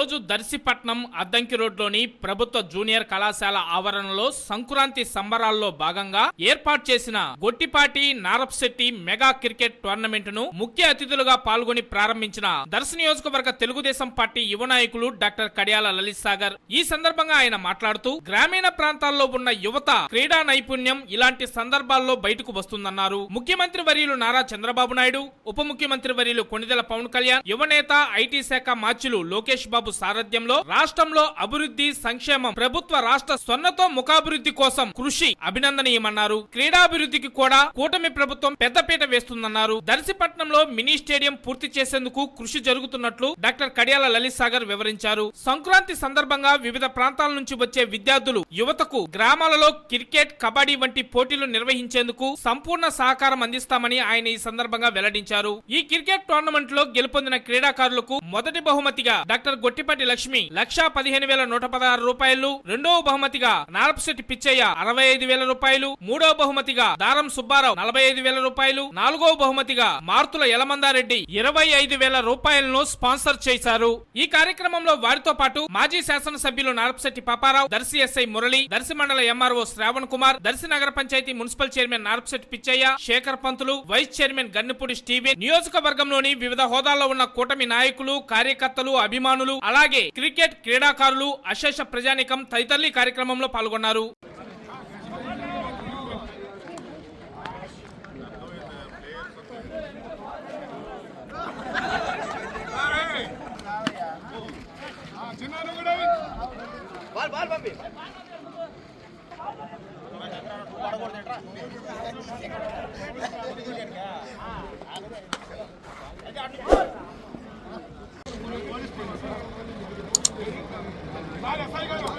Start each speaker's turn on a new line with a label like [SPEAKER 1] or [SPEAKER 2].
[SPEAKER 1] ఈరోజు దర్శిపట్నం అద్దంకి రోడ్లోని ప్రభుత్వ జూనియర్ కళాశాల ఆవరణలో సంక్రాంతి సంబరాల్లో భాగంగా ఏర్పాటు చేసిన గొట్టిపాటి నారప్శెట్టి మెగా క్రికెట్ టోర్నమెంట్ను ముఖ్య అతిథులుగా పాల్గొని ప్రారంభించిన దర్శ నియోజకవర్గ తెలుగుదేశం పార్టీ యువ నాయకులు డాక్టర్ కడియాల లలిత్ సాగర్. ఈ సందర్భంగా ఆయన మాట్లాడుతూ గ్రామీణ ప్రాంతాల్లో ఉన్న యువత క్రీడా నైపుణ్యం ఇలాంటి సందర్భాల్లో బయటకు వస్తుందన్నారు. ముఖ్యమంత్రి వర్యులు నారా చంద్రబాబు నాయుడు ఉప ముఖ్యమంత్రి వర్యులు కొణిదెల పవన్ కళ్యాణ్ యువనేత ఐటీ శాఖ మార్చులు లోకేష్ బాబు సారథ్యంలో రాష్ట్రంలో అభివృద్ధి సంక్షేమం ప్రభుత్వ రాష్ట్ర స్వర్ణతో ముఖాభివృద్ధి కోసం కృషి అభినందనీయమన్నారు. క్రీడాభివృద్ధికి కూడా కూటమి ప్రభుత్వం పెద్దపీట వేస్తుందన్నారు. దర్శిపట్నంలో మినీ స్టేడియం పూర్తి చేసేందుకు కృషి జరుగుతున్నట్లు డాక్టర్ కడియాల లలిత్ సాగర్ వివరించారు. సంక్రాంతి సందర్భంగా వివిధ ప్రాంతాల నుంచి వచ్చే విద్యార్థులు యువతకు గ్రామాలలో క్రికెట్ కబడ్డీ వంటి పోటీలు నిర్వహించేందుకు సంపూర్ణ సహకారం అందిస్తామని ఆయన ఈ సందర్భంగా వెల్లడించారు. ఈ క్రికెట్ టోర్నమెంట్లో గెలుపొందిన క్రీడాకారులకు మొదటి బహుమతిగా డాక్టర్ గొట్టిపాటి లక్ష్మి. లక్షా పదిహేను వేల నూట పదహారు రూపాయలు. రెండవ బహుమతిగా నారపశెట్టి పిచ్చయ్య అరవై ఐదు వేల రూపాయలు. మూడవ బహుమతిగా దారం సుబ్బారావు నలభై ఐదు వేల రూపాయలు. నాలుగవ బహుమతిగా మార్తుల యలమందారెడ్డి ఇరవై ఐదు వేల రూపాయలను స్పాన్సర్ చేశారు. ఈ కార్యక్రమంలో వారితో పాటు మాజీ శాసనసభ్యులు నారపశెట్టి పాపారావు దర్శి ఎస్ఐ మురళి దర్శి మండల ఎంఆర్ఓ శ్రావణ్ కుమార్ దర్శి నగర panchayat municipal chairman Narapasetti Pichaiah Sekhar Pantulu vice chairman Gannipudi Steven నియోజకవర్గంలోని వివిధ హోదాల్లో ఉన్న కూటమి నాయకులు కార్యకర్తలు అభిమానులు అలాగే క్రికెట్ క్రీడాకారులు అశేష ప్రజానికం తదితరులు కార్యక్రమంలో పాల్గొన్నారు.
[SPEAKER 2] Olha, sai, ganhou.